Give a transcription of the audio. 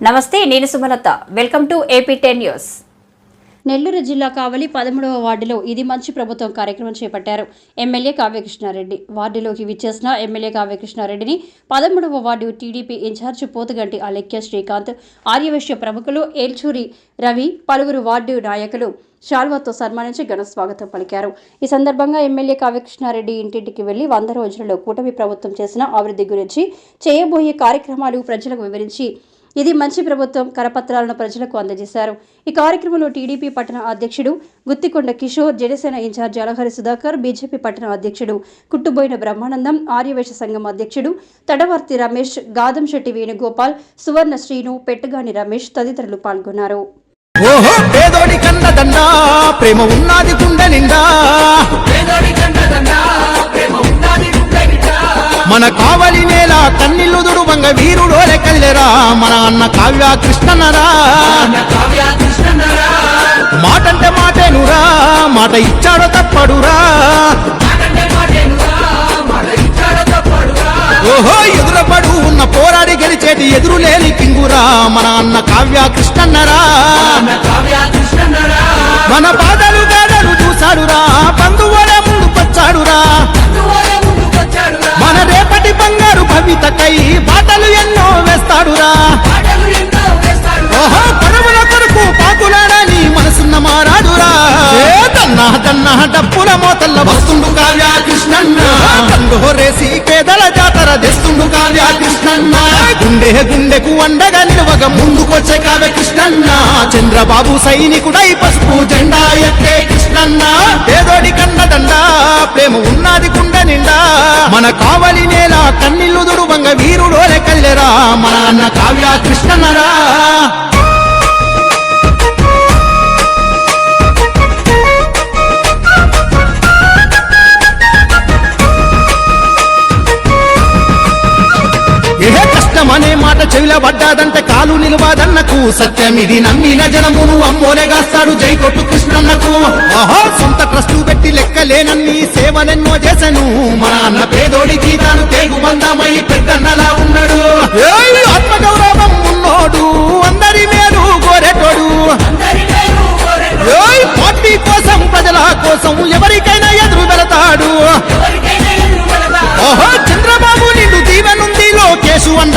నమస్తే నేను Sumalatha. Welcome to AP ten news Nellore జిల్లా కావలి పదమూడవ వార్డులో ఇది మంచి ప్రభుత్వం కార్యక్రమం చేపట్టారు ఎమ్మెల్యే కావ్యకృష్ణారెడ్డి. వార్డులోకి విచ్చేసిన ఎమ్మెల్యే కావ్యకృష్ణారెడ్డిని పదమూడవ ward TDP in-charge Pothuganti Alekya Srikanth Aryavysya ప్రముఖులు ఏల్చూరి రవి పలువురు వార్డు నాయకులు శాల్వాతో సన్మానించి ఘన స్వాగతం పలికారు. ఈ సందర్భంగా ఎమ్మెల్యే కావ్యకృష్ణారెడ్డి ఇంటింటికి వెళ్ళి వంద రోజులలో కూటమి ప్రభుత్వం చేసిన అభివృద్ధి గురించి చేయబోయే కార్యక్రమాలు ప్రజలకు వివరించి ఇది మంచి ప్రభుత్వం కరపత్రాలను ప్రజలకు అందజేశారు. ఈ కార్యక్రమంలో టీడీపీ పట్టణ అధ్యక్షుడు గుత్తికొండ కిషోర్ జనసేన ఇన్ఛార్జి అలహరి సుధాకర్ బీజేపీ పట్టణ అధ్యక్షుడు కుట్టుబోయిన బ్రహ్మానందం ఆర్యవేశ సంఘం అధ్యక్షుడు తడవర్తి రమేష్ గాదంశెట్టి వేణుగోపాల్ సువర్ణ శ్రీను పెట్టుగాని రమేష్ తదితరులు పాల్గొన్నారు. ఓహో పేదోడి కన్నదండ ప్రేమ ఉన్నది గుండె నిండా. మన నేల కన్నిల్లు దుడువంగ వీరుడోలే కల్లెరా మన అన్న కావ్య కృష్ణనరా మాటంటే మాటేనురా మాట ఇచ్చాడో తప్పడురా. ఓహో ఎదురపడు ఉన్న పోరాడి గెలిచేటి ఎదురు లేని కింగురా మన అన్న కావ్య కృష్ణన్నరా. మన బాధలు ఏ దన్నా దన్నా డప్పుల మోతల్ల వస్తుండు కావ్య కృష్ణన్న కండు రేసి పేదల జాతర తెస్తుండు కావ్య కృష్ణన్న గుండె గుండెకు అండగా నిలవగ ముందుకొచ్చే కావ్య కృష్ణన్న చంద్రబాబు సైనికుడై పసుపు జెండా ఎత్తే కృష్ణన్న. పేదోడి కన్నదండ ప్రేమ ఉన్నది గుండె నిండా. మన కావలి నేల కన్నిల్లు దుడువంగ వీరుడోలే కల్లెరా మన అన్న కావ్య కృష్ణన్నరా పడ్డాదంటే కాలు నిలవాదన్నకు సత్యమిది నమ్మిన జనమును అమ్మోనేగాస్తాడు జై కొట్టు కృష్ణన్నకు. ఆహా సొంత ట్రస్టు పెట్టి లెక్కలేనన్ని సేవలెన్నో చేశాను మన అన్న పేదోడి జీతాను తేగు బందామై పెద్దన్నలా ఉన్నాడు. ఆత్మగౌరవం ఉన్నోడు అందరి మేలు కోరేటోడు. పార్టీ కోసం ప్రజల కోసం ఎవరికైనా ఎదురు వెళతాడు. చంద్రబాబు నిండు దీవెనుంది లోకేశు అండ